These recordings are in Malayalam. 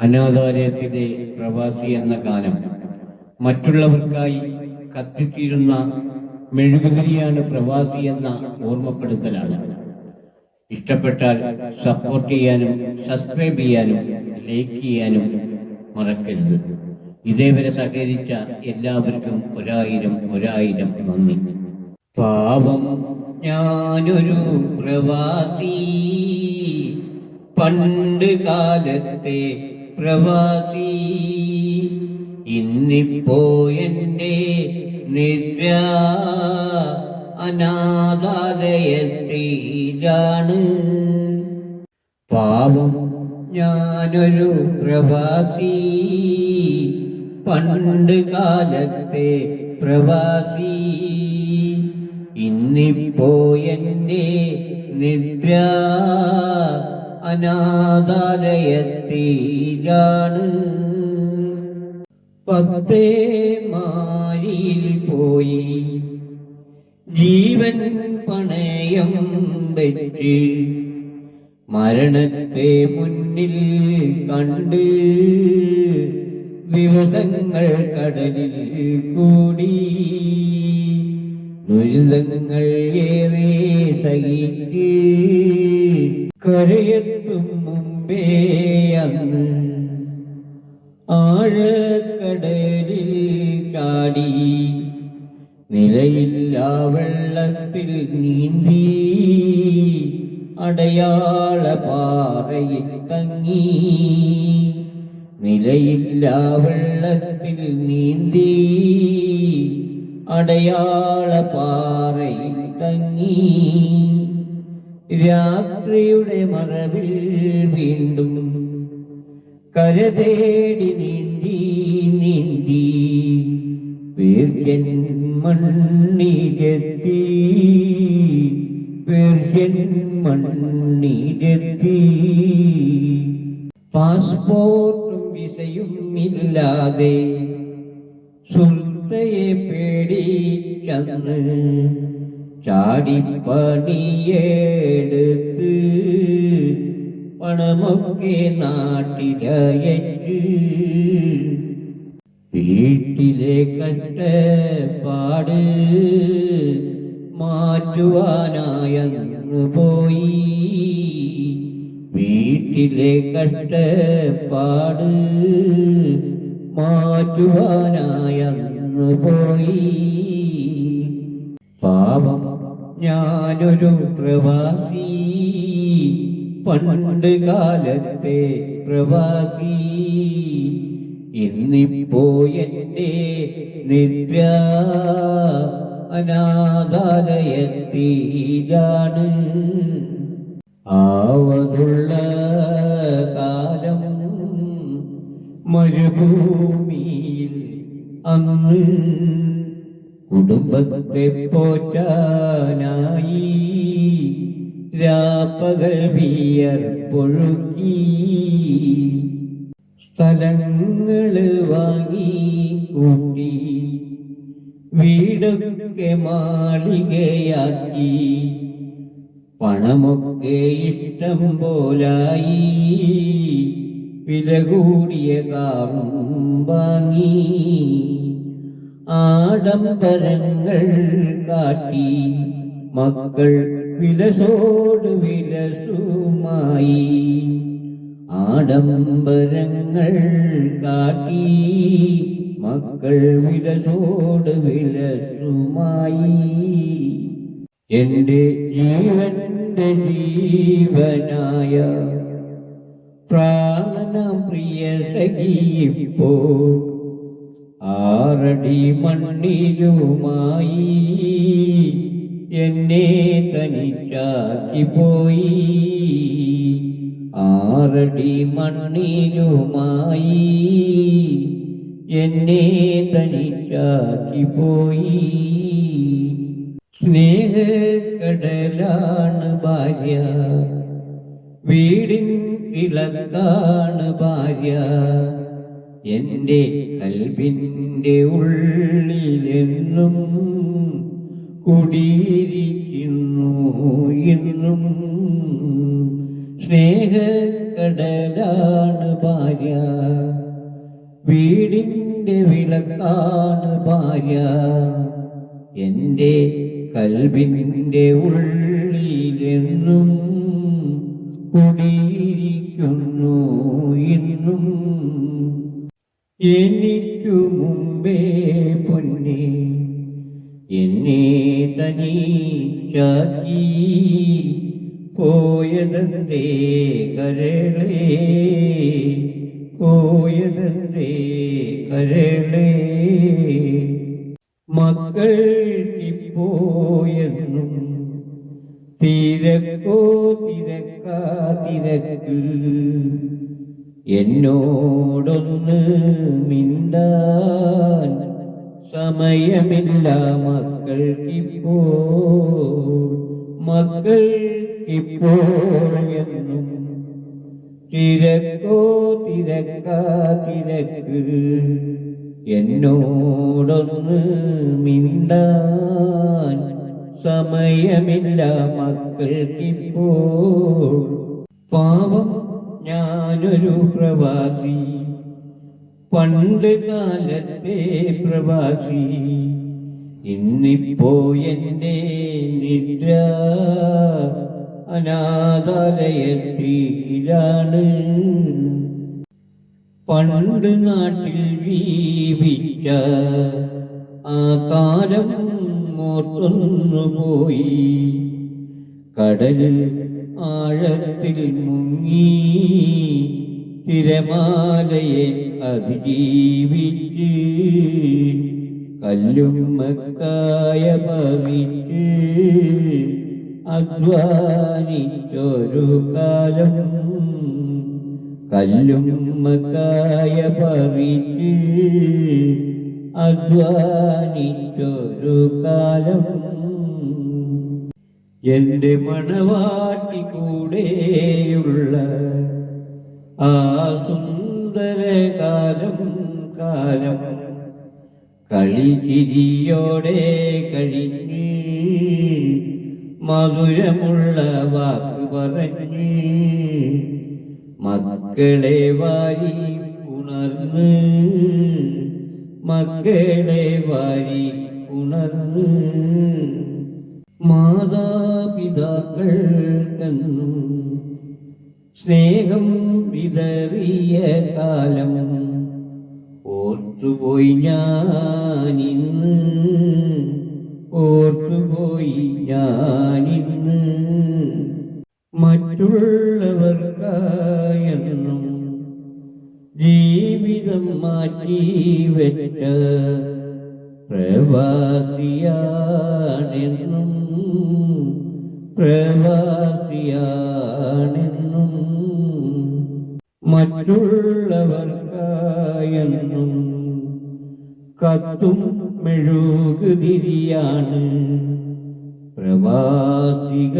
അനാഥാലയത്തിലെ പ്രവാസി എന്ന ഗാനം മറ്റുള്ളവർക്കായി കത്തിത്തീരുന്ന മെഴുകുതിരിയാണ് പ്രവാസി എന്ന ഓർമ്മപ്പെടുത്തലാണ്. ഇഷ്ടപ്പെട്ടാൽ സപ്പോർട്ട് ചെയ്യാനും സബ്സ്ക്രൈബ് ചെയ്യാനും ലൈക്ക് ചെയ്യാനും മറക്കരുത്. ഇതേവരെ സഹകരിച്ച എല്ലാവർക്കും ഒരായിരം ഒരായിരം നന്ദി. പാവം ഞാനൊരു പ്രവാസി. പണ്ട് കാലത്തെ പ്രവാസി. ഇന്നിപ്പോ എന്റെ നിദ്ര അനാഥാലയത്തിലാണ് പാപം ഞാനൊരു പ്രവാസി. പണ്ട് കാലത്തെ പ്രവാസി. ഇന്നിപ്പോ എന്റെ നിദ്ര അനാഥാലയത്തിലാണ്. പത്തേ മാരിയിൽ പോയി ജീവൻ പണയം വെച്ച് മരണത്തെ മുന്നിൽ കണ്ട് വിവതങ്ങൾ കടലിൽ കൂടി. ദുരിതങ്ങൾ ഏറെ സഹിച്ച് കരയെത്തും മുമ്പേ അന്ന് ആഴക്കടലിൽ ചാടി. നിലയില്ലാ വെള്ളത്തിൽ നീന്തി അടയാള പാറയിൽ തങ്ങി. നിലയില്ലാ വെള്ളത്തിൽ നീന്തി അടയാള പാറയിൽ തങ്ങി. രാത്രിയുടെ മറവിൽ വീണ്ടും കരതേടി നീന്തി നീന്തി പേർഷ്യൻ മണ്ണിലെത്തി. പേർഷ്യൻ മണ്ണിലെത്തി. പാസ്പോർട്ടും വിസയും ഇല്ലാതെ സുഹൃത്തയെ പേടിച്ചന്ന് ചാടിപ്പണിയെടുത്ത് പണമൊക്കെ നാട്ടിലയച്ച്. വീട്ടിലെ കഷ്ടപ്പാട് മാറ്റുവാനായങ്ങ് പോയി. വീട്ടിലെ കഷ്ടപ്പാട് മാറ്റുവാനായങ്ങ് പോയി. പാപം ഞാനൊരു പ്രവാസി. പണ്ട് കാലത്തെ പ്രവാസി. ഇന്നിപ്പോ എന്റെ നിദ്ര അനാഥാലയത്തിലാണ്. ആവതുള്ള കാലം മരുഭൂമിയിൽ അന്ന് കുടുംബത്തെ പോറ്റാനായി രാപ്പകൽ വിയർപ്പൊഴുക്കി സ്ഥലങ്ങൾ വാങ്ങി കൂട്ടി വീടൊക്കെ മാളികയാക്കി. പണമൊക്കെ ഇഷ്ടം പോലായി. വില കൂടിയ കാറും വാങ്ങി. ആഡംബരങ്ങൾ കാട്ടി മക്കൾ വിലസോട് വിലസുമായി ആഡംബരങ്ങൾ കാട്ടി മക്കൾ വിലസോട് വിലസുമായി എന്റെ ജീവന്റെ ജീവനായ പ്രാണന പ്രിയ സഖിയിപ്പോ ആറടി മണ്ണിലുമായി എന്നെ തനിച്ചാക്കി പോയി. ആറടി മണ്ണിലുമായി എന്നെ തനിച്ചാക്കി പോയി. സ്നേഹക്കടലാണ് ഭാര്യ വീടിൻ വിളക്കാണ് ഭാര്യ. എന്റെ കൽവിന്റെ ഉള്ളിലെന്നും ഭാര്യ. വീടിന്റെ വിളക്കാണ് ഭാര്യ. എന്റെ കൽബിന്റെ ഉള്ളിലെന്നും കുടിയിരിക്കുന്നു എന്നും എനിക്കു മുമ്പേ പൊന്നെ എന്നെ തനിച്ചാക്കി പോയതന്തേ കരളേ. പോയതെന്തേ കരളേ? മക്കൾക്കിപ്പോയെന്നും തിരക്കോ തിരക്കാ തിരക്ക് എന്നോടൊന്ന് മിണ്ടാൻ സമയമില്ല മക്കൾക്കിപ്പോ മക്കൾക്കിപ്പോ എന്നും തിരക്കോ തിരക്ക തിരക്ക്. എന്നോടൊന്ന് മിണ്ടാൻ സമയമില്ല മക്കൾക്കിപ്പോൾ. പാവം ഞാനൊരു പ്രവാസി. പണ്ട് കാലത്തെ പ്രവാസി. ഇന്നിപ്പോ എന്റെ നിദ്ര അനാഥാലയത്തിലാണ്. പണ്ട് നാട്ടിൽ ജീവിച്ച ആ കാലം ഓർത്തൊന്നു പോയി. കടലിൽ ആഴത്തിൽ മുങ്ങി തിരമാലയെ അതിജീവിച്ച് കല്ലുമ്മക്കായ പവിച്ച് അധ്വാനിച്ചൊരു കാലം കല്ലും മക്കായ പവിച്ച് അധ്വാനിച്ചൊരു കാലം എന്റെ മണവാട്ടി കൂടെയുള്ള ആ സുന്ദര കാലം കാലം കളിചിരിയോടെ കഴിഞ്ഞ്. മധുരമുള്ള വാക്ക് പറഞ്ഞ് മക്കളെ വാരി ഉണർന്ന് മക്കളെ വാരി ഉണർന്ന് മാതാപിതാക്കൾ കണ്ണു സ്നേഹം വിതറിയ കാലം. ഓർത്തുപോയി ഞാനിന്ന് ഞാനിന്ന് മറ്റുള്ളവർക്കായെന്നും ജീവിതം മാറ്റി വെച്ച പ്രവാസിയാണെന്നും പ്രവാസിയാണെന്നും മറ്റുള്ളവർക്കായെന്നും കത്തും മെഴുകുതിരിയാണ് പ്രവാസികളോരോന്നും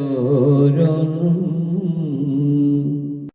പ്രവാസികളോരോന്നും